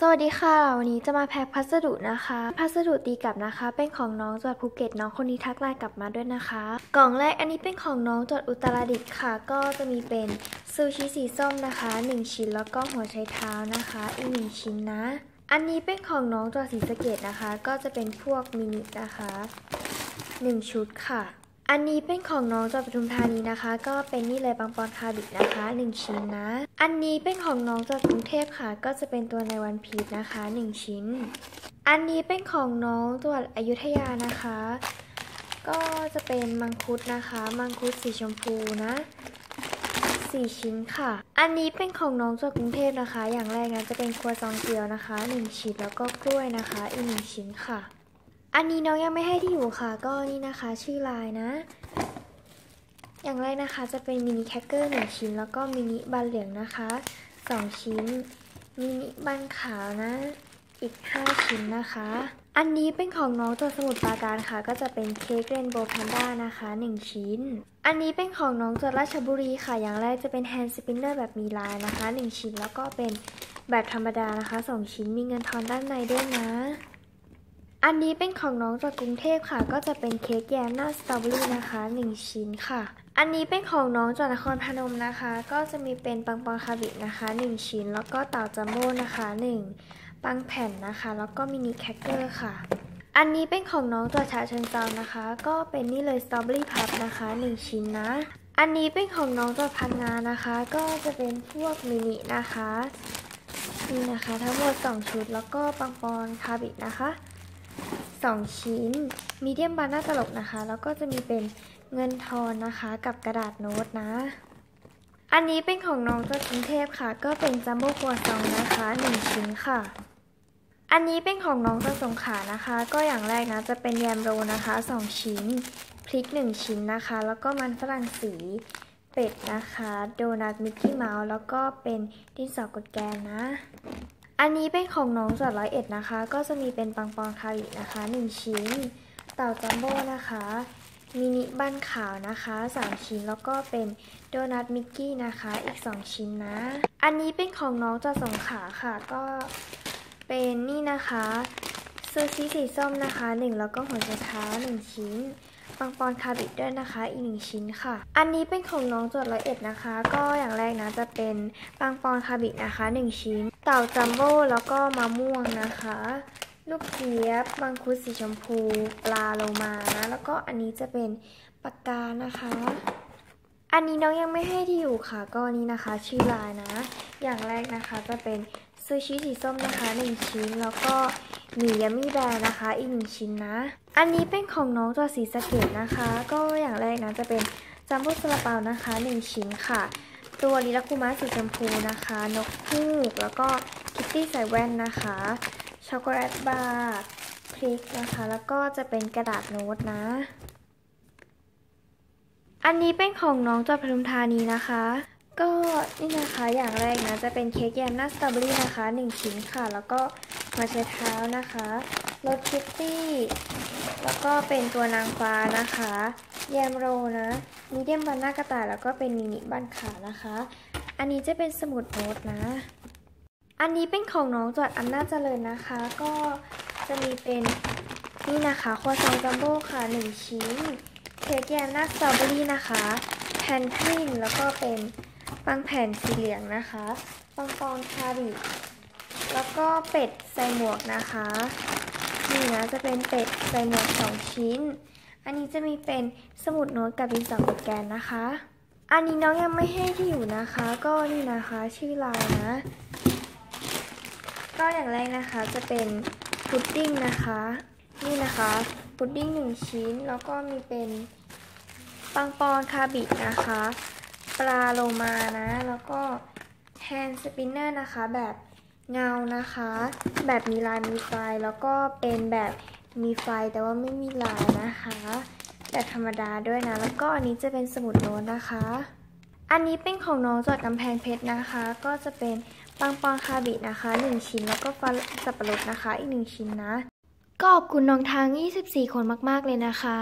สวัสดีค่ะ วันนี้จะมาแพ็คพัสดุนะคะ พัสดุตีกลับนะคะ เป็นของน้องจังหวัดภูเก็ตน้องคนนี้ทักไลน์กลับมาด้วยนะคะ กล่องแรกอันนี้เป็นของน้องจังหวัดอุตรดิตถ์ค่ะ ก็จะมีเป็นซูชิสีส้มนะคะ 1 ชิ้นแล้วก็หัวไชเท้านะคะ อีกหนึ่งชิ้นนะ อันนี้เป็นของน้องจังหวัดศรีสะเกดนะคะ ก็จะเป็นพวกมินินะคะ 1 ชุดค่ะ อันนี้เป็นของน้องจากปทุมธานีนะคะ ก็เป็นนี่เลยปังปอนคาบิดนะคะ 1 ชิ้นนะ อันนี้เป็นของน้องจากกรุงเทพค่ะ ก็จะเป็นตัวในวันพีชนะคะ 1 ชิ้น อันนี้เป็นของน้องจังหวัดอยุธยานะคะ ก็จะเป็นมังคุดนะคะ มังคุดสีชมพูนะ4ชิ้นค่ะ อันนี้เป็นของน้องจากกรุงเทพนะคะ อย่างแรกนะจะเป็นครัวซองเกียวนะคะ 1 ชิ้นแล้วก็กล้วยนะคะ อีก 1 ชิ้นค่ะ อันนี้น้องยังไม่ให้ที่อยู่ค่ะ ก็นี่นะคะ ชื่อลายนะ อย่างแรกนะคะจะเป็นมินิแคคเกอร์หนึ่งชิ้น แล้วก็มินิบันเหลืองนะคะสองชิ้น มินิบันขาวนะ อีก 5 ชิ้นนะคะ อันนี้เป็นของน้องตัวสมุดปราการค่ะ ก็จะเป็นเค้กเรนโบว์แพนด้านะคะ 1 ชิ้น อันนี้เป็นของน้องตัวราชบุรีค่ะ อย่างแรกจะเป็นแฮนด์สปินเนอร์แบบมีลายนะคะ 1 ชิ้น แล้วก็เป็นแบบธรรมดานะคะ 2 ชิ้น มีเงินทอนด้านในด้วยนะ อันนี้เป็นของน้องจากกรุงเทพค่ะ ก็จะเป็นเค้กแยมหน้าสตรอเบอรี่นะคะ 1 ชิ้นค่ะ อันนี้เป็นของน้องจากนครพนมนะคะ ก็จะมีเป็นปังปอนคาบินะคะ 1 ชิ้น แล้วก็เต่าจัมโบ้นะคะ 1 ปังแผ่นนะคะ แล้วก็มินิแคคเกอร์ค่ะ อันนี้เป็นของน้องตัวชาเชิงเซานะคะ ก็เป็นนี่เลยสตรอเบอรี่พับนะคะ 1 ชิ้นนะ อันนี้เป็นของน้องตัวพันงานนะคะ ก็จะเป็นพวกมินินะคะนี่นะคะ ทั้งหมด 2 ชุดแล้วก็ปังปอนคาบินะคะ 2 ชิ้นมีเดียมบานหน้าตลกนะคะ แล้วก็จะมีเป็นเงินทอนนะคะกับกระดาษโน้ตนะ อันนี้เป็นของน้องจากกรุงเทพค่ะ ก็เป็นจัมโบ้ครัวซองนะคะ 1 ชิ้นค่ะ อันนี้เป็นของน้องจากสงขานะคะ ก็อย่างแรกนะจะเป็นแยมโรนะคะ 2 ชิ้น พริก 1 ชิ้นนะคะ แล้วก็มันฝรั่งสีเป็ดนะคะ โดนัทมิกกี้เมาส์แล้วก็เป็นดินสอกดแกนนะ อันนี้เป็นของน้องจากร้อยเอ็ดนะคะ ก็จะมีเป็นปังปอนคารินะคะ1ชิ้น เต่าจัมโบ้นะคะมินิบันขาวนะคะ3ชิ้นแล้วก็เป็นโดนัทมิกกี้นะคะอีก 2 ชิ้นนะ อันนี้เป็นของน้องจากสงขาค่ะ ก็เป็นนี่นะคะซูชิสีส้มนะคะ 1 แล้วก็หัวใจเท้า1ชิ้น ปังปอนคาบิดด้วยนะคะ อีกหนึ่งชิ้นค่ะ อันนี้เป็นของน้องจดร้อยเอ็ดนะคะ ก็อย่างแรกนะจะเป็นปังปอนคาบิดนะคะ 1 ชิ้น เต่าจัมโบ้แล้วก็มะม่วงนะคะลูกเจี๊ยบมังคุดสีชมพู ปลาโลมานะแล้วก็อันนี้จะเป็นปากกานะคะ อันนี้น้องยังไม่ให้ที่อยู่ค่ะ ก็นี้นะคะ ชื่อลายนะ อย่างแรกนะคะจะเป็นซูชิสีส้มนะคะ 1 ชิ้น แล้วก็หมี่ยัมมี่แบร์นะคะ อีก 1 ชิ้นนะ อันนี้เป็นของน้องจากสีสเกดนะคะ ก็อย่างแรกนะจะเป็นจัมโบ้ซาลาเปานะคะ1ชิ้นค่ะ ตัวลิลาคุมะสีชมพูนะคะ นกฮูกแล้วก็คิตตี้ใส่แว่นนะคะช็อกโกแลตบาร์พริกนะคะ แล้วก็จะเป็นกระดาษโน้ตนะ อันนี้เป็นของน้องจากปทุมธานีนะคะ ก็นี่นะคะอย่างแรกนะจะเป็นเค้กแยมหน้าสตรอเบอรี่นะคะ 1 ชิ้นค่ะ แล้วก็มาเชเท้านะคะ รสคิตตี้ แล้วก็เป็นตัวนางฟ้านะคะ แยมโรนะมีเดียมบันหน้ากระต่ายแล้วก็เป็นมินิบันขานะคะ อันนี้จะเป็นสมุดโน้ตนะ อันนี้เป็นของน้องจอดอำนาจเจริญนะคะ ก็จะมีเป็นนี่นะคะครัวซองจัมโบ้ค่ะ 1 ชิ้น เค้กแยมหน้าสตรอเบอรี่นะคะ แพนทรินแล้วก็เป็นปังแผ่นสีเหลืองนะคะปังปอนคาริแล้วก็เป็ดใส่หมวกนะคะ นี่นะจะเป็นเป็ดใส่หมวก2ชิ้น อันนี้จะมีเป็นสมุดโน้ตกับดินสอกับแกนนะคะ อันนี้น้องยังไม่ให้ที่อยู่นะคะ ก็นี่นะคะชื่อลายนะ ก็อย่างแรกนะคะจะเป็นพุดดิ้งนะคะ นี่นะคะพุดดิ้งหนึ่งชิ้นแล้วก็มีเป็นปังปอนคาบินะคะ ปลาโลมานะ แล้วก็แฮนด์สปินเนอร์นะคะแบบ เงานะคะ แบบมีลายมีไฟแล้วก็เป็นแบบมีไฟแต่ว่าไม่มีลายนะคะแบบธรรมดาด้วยนะ แล้วก็อันนี้จะเป็นสมุดโน้ตนะคะ อันนี้เป็นของน้องจากกำแพงเพชรนะคะ ก็จะเป็นปังปอนคาบินะคะ 1 ชิ้นแล้วก็ฟันสับปะรดนะคะ อีก 1 ชิ้นนะ ก็ขอบคุณน้องทาง 24 คนมาก ๆ เลยนะคะ